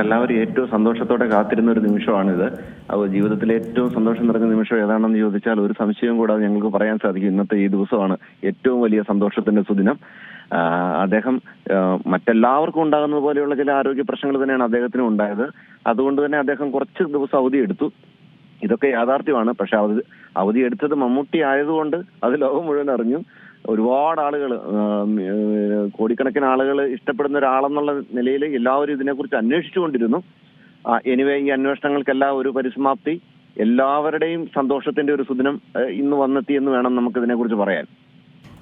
ഞങ്ങളെല്ലാവരും ഏറ്റവും സന്തോഷത്തോടെ കാത്തിരുന്ന ഒരു നിമിഷമാണിത്. അപ്പോൾ ജീവിതത്തിലെ ഏറ്റവും സന്തോഷം നിറഞ്ഞ നിമിഷം ഏതാണെന്ന് ചോദിച്ചാൽ ഒരു സംശയവും കൂടാതെ ഞങ്ങൾക്ക് പറയാൻ സാധിക്കും ഇന്നത്തെ ഈ ദിവസമാണ് ഏറ്റവും വലിയ സന്തോഷത്തിന്റെ സുദിനം. അദ്ദേഹം മറ്റെല്ലാവർക്കും ഉണ്ടാകുന്നത് പോലെയുള്ള ചില ആരോഗ്യ പ്രശ്നങ്ങൾ തന്നെയാണ് അദ്ദേഹത്തിനും ഉണ്ടായത്. അതുകൊണ്ട് തന്നെ അദ്ദേഹം കുറച്ച് ദിവസം അവധി എടുത്തു. ഇതൊക്കെ യാഥാർത്ഥ്യമാണ്. പക്ഷെ അവധി അവധി എടുത്തത് മമ്മൂട്ടി ആയതുകൊണ്ട് അത് ലോകം മുഴുവൻ അറിഞ്ഞു. ഒരുപാട് ആളുകൾ കോടിക്കണക്കിന് ആളുകൾ ഇഷ്ടപ്പെടുന്ന ഒരാളെന്നുള്ള നിലയിൽ എല്ലാവരും ഇതിനെക്കുറിച്ച് അന്വേഷിച്ചുകൊണ്ടിരുന്നു. എനിവേ ഈ അന്വേഷണങ്ങൾക്കെല്ലാം ഒരു പരിസമാപ്തി. എല്ലാവരുടെയും സന്തോഷത്തിന്റെ ഒരു സുദിനം ഇന്ന് വന്നെത്തി എന്ന് വേണം നമുക്ക് ഇതിനെക്കുറിച്ച് പറയാൻ.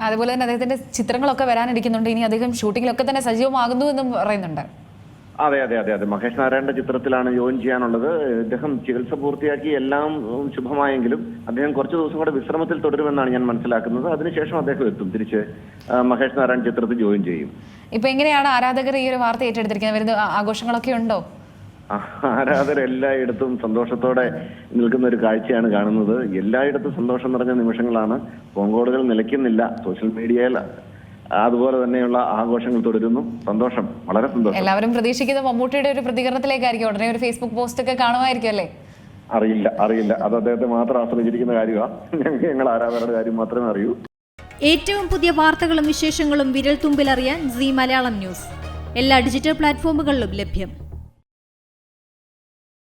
അതുപോലെ തന്നെ അദ്ദേഹത്തിന്റെ ചിത്രങ്ങളൊക്കെ വരാനിരിക്കുന്നുണ്ട്. ഇനി അദ്ദേഹം ഷൂട്ടിങ്ങിലൊക്കെ തന്നെ സജീവമാകുന്നു എന്നും പറയുന്നുണ്ട്. അതെ അതെ അതെ അതെ. മഹേഷ് നാരായണന്റെ ചിത്രത്തിലാണ് ജോയിൻ ചെയ്യാനുള്ളത്. അദ്ദേഹം ചികിത്സ പൂർത്തിയാക്കി എല്ലാം ശുഭമായെങ്കിലും അദ്ദേഹം കുറച്ച് ദിവസം കൂടെ വിശ്രമത്തിൽ തുടരുമെന്നാണ് ഞാൻ മനസ്സിലാക്കുന്നത്. അതിനുശേഷം അദ്ദേഹം എത്തും. തിരിച്ച് മഹേഷ് നാരായണൻ ചിത്രത്തിൽ ജോയിൻ ചെയ്യും. ഇപ്പൊ എങ്ങനെയാണ് ആരാധകർ ഈ ഒരു വാർത്ത ഏറ്റെടുത്തിരിക്കുന്നത്? വരുന്ന ആഘോഷങ്ങളൊക്കെ ഉണ്ടോ? ആരാധകർ എല്ലായിടത്തും സന്തോഷത്തോടെ നിൽക്കുന്ന ഒരു കാഴ്ചയാണ് കാണുന്നത്. എല്ലായിടത്തും സന്തോഷം നിറഞ്ഞ നിമിഷങ്ങളാണ്. ഫോങ്കോളുകൾ നിലയ്ക്കുന്നില്ല. സോഷ്യൽ മീഡിയയിൽ അതുപോലെ തന്നെയുള്ള ആഘോഷങ്ങൾ തുടരുന്നു. സന്തോഷം. വളരെ സന്തോഷം. എല്ലാവരും പ്രതീക്ഷിക്കുന്ന മമ്മൂട്ടിയുടെ ഒരു പ്രതികരണത്തിലേക്കായിരിക്കും. ഉടനെ ഒരു ഫേസ്ബുക്ക് പോസ്റ്റ് ഒക്കെ കാണുമായിരിക്കും അല്ലേ? അറിയില്ല അറിയില്ല. അത് അദ്ദേഹത്തെ മാത്രം ആശ്രയിച്ചിരിക്കുന്ന കാര്യമാണ് ഞങ്ങൾ ആരാധകരുടെ കാര്യം മാത്രമേ അറിയൂ. ഏറ്റവും പുതിയ വാർത്തകളും വിശേഷങ്ങളും വിരൽ തുമ്പിലറിയാൻ സി മലയാളം ന്യൂസ്. എല്ലാ ഡിജിറ്റൽ പ്ലാറ്റ്ഫോമുകളിലും ലഭ്യം.